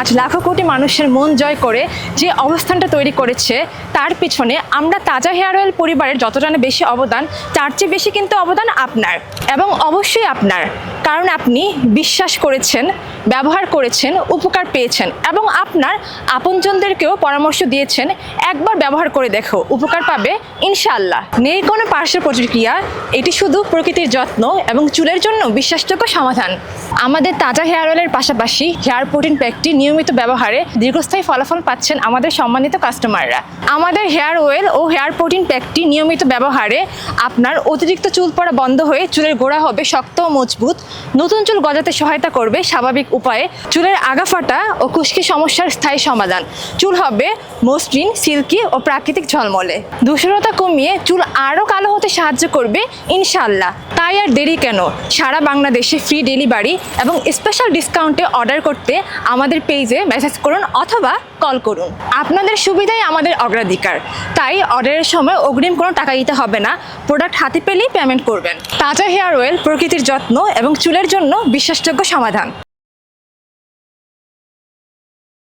আজ লাখো কোটি মানুষের মন জয় করে যে অবস্থানটা তৈরি করেছে, তার পিছনে আমরা তাজা হেয়ার অয়েল পরিবারের যতটা বেশি অবদান, তার চেয়ে বেশি কিন্তু অবদান আপনার এবং অবশ্যই আপনার। কারণ আপনি বিশ্বাস করেছেন, ব্যবহার করেছেন, উপকার পেয়েছেন এবং আপনার আপনজনদেরকেও পরামর্শ দিয়েছেন, একবার ব্যবহার করে দেখো, উপকার পাবে ইনশাআল্লাহ। নেই কোনো পার্শ্ব প্রতিক্রিয়া, এটি শুধু প্রকৃতির যত্ন এবং চুলের জন্য বিশ্বাসযোগ্য সমাধান। আমাদের তাজা হেয়ার অয়েলের পাশাপাশি হেয়ার প্রোটিন প্যাকটি নিয়মিত ব্যবহারে দীর্ঘস্থায়ী ফলাফল পাচ্ছেন আমাদের সম্মানিত কাস্টমাররা আমাদের হেয়ার অয়েল ও হেয়ার প্রোটিন প্যাকটি নিয়মিত ব্যবহারে আপনার অতিরিক্ত চুল পড়া বন্ধ হয়ে চুলের গোড়া হবে শক্ত ও মজবুত। নতুন চুল গজাতে সহায়তা করবে স্বাভাবিক উপায়ে চুলের আগা ফাটা ও খুশকি সমস্যার স্থায়ী সমাধান। চুল হবে মসৃণ, সিল্কি ও প্রাকৃতিক ঝলমলে। দূষণতা কমিয়ে চুল আরও কালো হতে সাহায্য করবে ইনশাল্লাহ তাই আর দেরি কেন? সারা বাংলাদেশে ফ্রি ডেলিভারি এবং স্পেশাল ডিসকাউন্টে অর্ডার করতে আমাদের পেজে মেসেজ করুন অথবা কল করুন। আপনাদের সুবিধাই আমাদের অগ্রাধিকার। তাই অর্ডারের সময় অগ্রিম কোনো টাকা দিতে হবে না। প্রোডাক্ট হাতে পেলেই পেমেন্ট করবেন। তাজা হেয়ার অয়েল প্রকৃতির যত্ন এবং চুলের জন্য বিশ্বাসযোগ্য সমাধান।